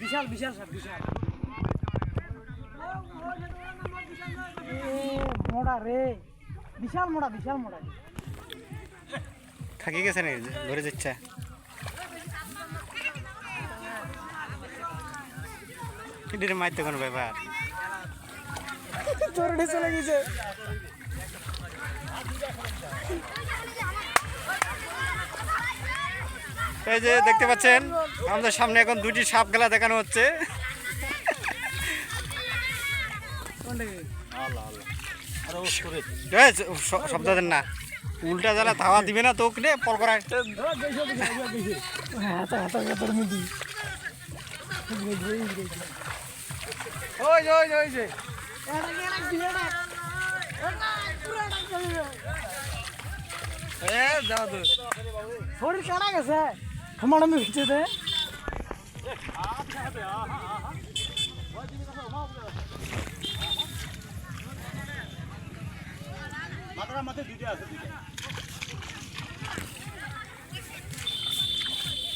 বিশাল বিশাল সাপ বিশাল। এ, মোড়া রে। বিশাল মোড়া বিশাল মোড়া। থাকি গেছে নাকি ধরে যাচ্ছে। এটির মারতে কোনো ব্যাপার? চলে গেছে এই যে দেখতে পাচ্ছেন, আমাদের সামনে এখন দুটি সাপ খেলা দেখানো হচ্ছে। শব্দ দেন না। উল্টা জ্বালা ধাওয়া দিবে না তোকে রে পল করায়। হ্যাঁ তো হাতে হাতের মুদি ওই ওই ওই যে শরীর কাটা গেছে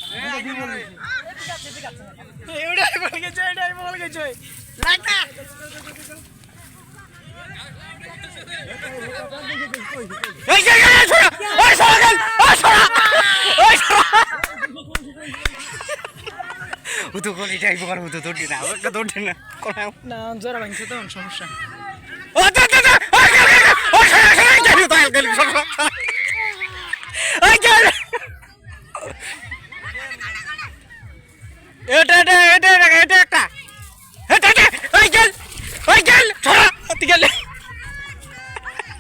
ঠামাটামি হচ্ছে রে এটাই বল গেছে এটাই বল গেছে লাগা এই হুতু কলি টাইপ কর হুতু তোটি না ওটা তোটি না কোনা না জোরা ভাঙছে তো সমস্যা। ও তা তা তা ও খেলা তো গেল সব ও গেল এটা এটা এটা এটা একটা। এটা এটা ওই গেল ওই গেল ছড়া গেল।